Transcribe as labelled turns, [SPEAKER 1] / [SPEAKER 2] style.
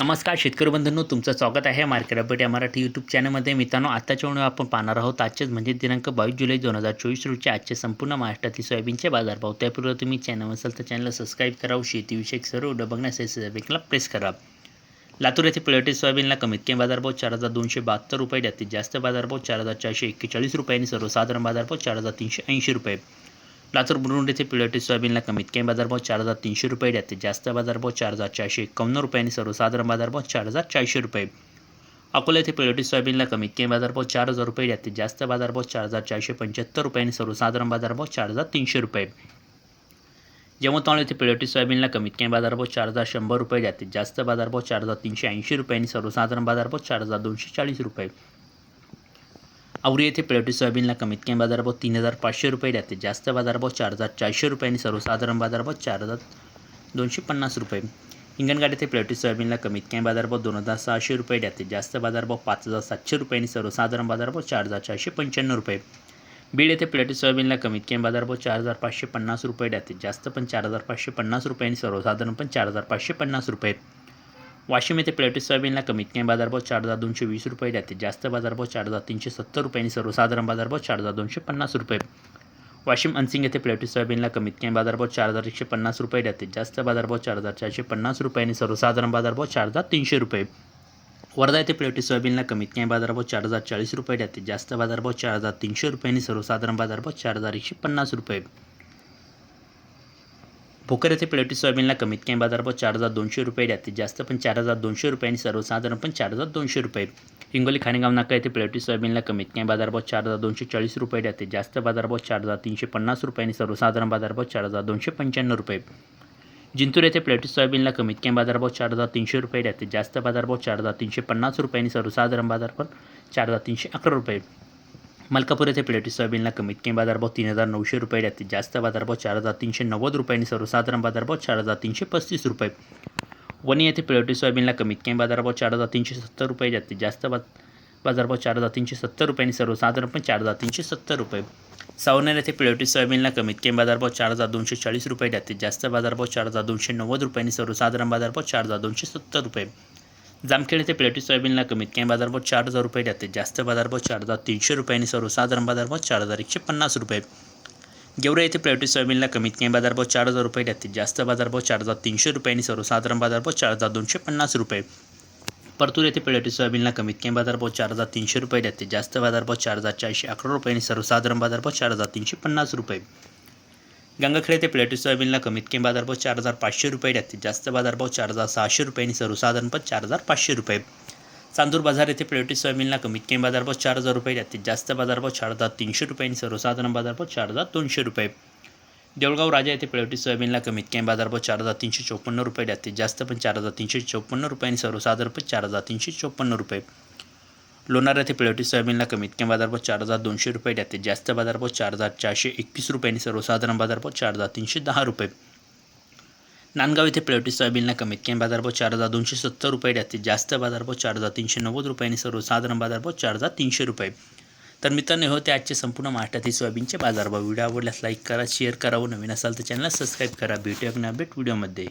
[SPEAKER 1] नमस्कार शेतकरी बंधूंनो तुमचं स्वागत आहे मार्केट अपडेट या मराठी यूट्यूब चॅनलमध्ये मित्रांनो आताच्या वेळी आपण पाहणार आहोत आजचेच म्हणजे दिनांक बावीस जुलै दोन हजार चोवीस रोजी आजचे संपूर्ण महाराष्ट्रातील सोयाबीनचे बाजारभाव त्यापूर्वी तुम्ही चॅनल असाल तर चॅनलला सबस्क्राईब करावं शेतीविषयक सर्व व्हिडिओ बघण्यासाठी बेकला प्रेस करा. लातूर येथे प्लेटेड सोयाबीनला कमीत कमी बाजारभाव चार हजार दोनशे बहात्तर रुपये जास्तीत जास्त बाजारभाव चार हजार चारशे एक्केचाळीस रुपये आणि सर्वसाधारण बाजारभाव चार हजार तीनशे ऐंशी रुपये. लातूर बुरुंड येथे पिळवटी सोयाबीनला कमीत कमी बाजारभाव चार हजार तीनशे रुपये जास्तीत जास्त बाजारभाव चार हजार चारशे एकावन्न रुपये आणि सर्वसाधारण बाजारभाव चार हजार चारशे रुपये. अकोला येथे पिळवटी सोयाबीनला कमीत कमी बाजारभाव चार हजार रुपये जास्तीत जास्त बाजारभाव चार हजार चारशे पंच्याहत्तर रुपये आणि सर्वसाधारण बाजारभाव चार हजार तीनशे रुपये. जमतावळ येथे पिळवटी सोयाबीनला कमीत कमी बाजारभाव चार हजार शंभर रुपये जास्तीत जास्त बाजारभाव चार हजार तीनशे ऐंशी रुपये आणि सर्वसाधारण बाजारभाव चार हजार दोनशे चाळीस रुपये. आवरी येथे पिळवटी सोयाबीनला कमीत कमी बाजारभाव तीन हजार पाचशे रुपये जास्तीत जास्त बाजारभाव चार हजार चारशे रुपये आणि सर्वसाधारण बाजारभाव चार हजार दोनशे पन्नास रुपये. हिंगणघाट येथे पिळवटी सोयाबीनला कमीत कमी बाजारभाव दोन हजार सहाशे रुपये जास्तीत जास्त बाजारभाव पाच हजार सातशे रुपये आणि सर्वसाधारण बाजारभाव चार हजार चारशे पंच्याण्णव रुपये. बीड येथे प्लेटी सोयाबीनला कमीत कमी बाजारभाव चार हजार पाचशे पन्नास रुपये जास्तीत जास्त पण चार हजार पाचशे पन्नास रुपये आणि सर्वसाधारण पण चार हजार पाचशे पन्नास रुपये. वाशिम येथे प्लेटी सोयाबीनला कमीत कमी बाजारभाव चार हजार दोनशे वीस रुपये जाते जास्त बाजारभाव चार हजार तीनशे सत्तर रुपये आणि सर्वसाधारण बाजारभाव चार हजार दोनशे पन्नास रुपये. वाशिम अनसिंग येथे प्लेटी सोयाबीनला कमीत कमी बाजारभाव चार हजार एकशे पन्नास रुपये जाते जास्त बाजारभाव चार हजार चारशे पन्नास रुपये आणि सर्वसाधारण बाजारभाव चार हजार तीनशे रुपये. वर्धा येथे प्लेटी सोयाबीनला कमीत कमी बाजारभाव चार हजार चाळीस रुपये जाते जास्त बाजारभाव चार हजार तीनशे रुपये आणि सर्वसाधारण बाजारभाव चार हजार एकशे पन्नास रुपये. भोकर येथे प्लेटी सोयाबीनला कमीत कमी बाजारभाव चार हजार दोनशे रुपये जास्तीत जास्त पण चार हजार दोनशे रुपये आणि सर्वसाधारण पण चार हजार दोनशे रुपये. हिंगोली खाणेगाव नाका येथे प्लेटी सोयाबीनला कमीत कमी बाजारभाव चार हजार दोनशे चाळीस रुपये जास्तीत जास्त बाजारभाव चार हजार तीनशे पन्नास रुपये आणि सर्वसाधारण बाजारभाव चार हजार दोनशे पंच्याण्णव रुपये. जिंतूर येथे प्लेटी सोयाबीनला कमीत कमी बाजारभाव चार हजार तीनशे रुपये जास्तीत जास्त बाजारभाव चार हजार तीनशे पन्नास रुपये आणि सर्वसाधारण बाजारभाव चार हजार तीनशे अकरा रुपये. मलकापूर येथे प्लेटी सोयाबीनला कमीत कमी बाजारभाव तीन हजार नऊशे रुपये जास्तीत जास्त बाजारभाव चार हजार तीनशे नव्वद रुपये आणि सर्वसाधारण बाजारभाव चार हजार तीनशे पस्तीस रुपये. वणी येथे प्लेटी सोयाबीनला कमीत कमी बाजारभाव चार हजार तीनशे सत्तर रुपये जास्तीत जास्त बा बाजारभाव चार हजार तीनशे सत्तर रुपये आणि सर्वसाधारण पण चार हजार तीनशे सत्तर रुपये. सावनेर येथे प्लेटी सोयाबीनला कमीत कमी बाजारभाव चार हजार दोनशे चाळीस रुपये जास्तीत जास्त बाजारभाव चार हजार दोनशे नव्वद रुपये आणि सर्वसाधारण बाजारभाव चार हजार दोनशे सत्तर रुपये. जामखेड येथे प्लेटी सोयाबीनला कमीत कमी बाजारभाव चार हजार रुपये जाते जास्त बाजारभाव चार हजार तीनशे रुपये आणि सर्वसाधारण बाजारभाव चार हजार एकशे पन्नास रुपये. गेवरा येथे प्लेटी सोयाबीनला कमीत कमी बाजारभाव चार हजार रुपये जाते जास्त बाजारभाव चार हजार तीनशे रुपये आणि सर्वसाधारण बाजारभाव चार हजार दोनशे पन्नास रुपये. परतूर येथे प्लेटी सोयाबीनला कमीत कमी बाजारभाव चार हजार तीनशे रुपये जाते जास्त बाजारभाव चार हजार चारशे अकरा रुपये आणि सर्वसाधारण बाजारभाव चार हजार तीनशे पन्नास रुपये. गंगाखेड येथे प्लेटी सोयाबीनला कमीत कमी बाजारभाव चार हजार पाचशे रुपये जास्तीत जास्त बाजारभाव चार हजार सहाशे रुपये आणि सर्वसाधारणपत चार हजार पाचशे रुपये. चांदूर बाजार येथे प्लेटी सोयाबीनला कमीत कमी बाजारभाव चार हजार रुपये जास्तीत जास्त बाजारभाव चार हजार तीनशे रुपये आणि सर्वसाधारण बाजारभाव चार हजार दोनशे रुपये. देवळगाव राजा येथे प्लेटी सोयाबीनला कमीत कमी बाजारभाव चार हजार तीनशे चौपन्न रुपये जास्तीत जास्त पण चार हजार तीनशे चौपन्न रुपये आणि सर्वसाधारणपत चार हजार तीनशे चौपन्न रुपये. लोणार येथे प्लेटी सोयाबीनला कमीत कमी बाजारभाव चार हजार दोनशे रुपये जास्तीत जास्त बाजारभाव चार हजार चारशे एकवीस रुपये आणि सर्वसाधारण बाजारभाव चार हजार तीनशे दहा रुपये. नांदगाव येथे प्लेटी सोयाबीनला कमीत कमी बाजारभाव चार हजार दोनशे सत्तर रुपये जास्तीत जास्त बाजारभाव चार हजार तीनशे नव्वद रुपये आणि सर्वसाधारण बाजारभाव चार हजार तीनशे रुपये. तर मित्रांनो होते आजचे संपूर्ण महाराष्ट्रातील सोयाबीनचे बाजारभाव. व्हिडिओ आवडल्यास लाईक करा शेअर करा व नवीन असाल तर चॅनलला सबस्क्राईब करा. भेटूया अपडेट व्हिडिओमध्ये.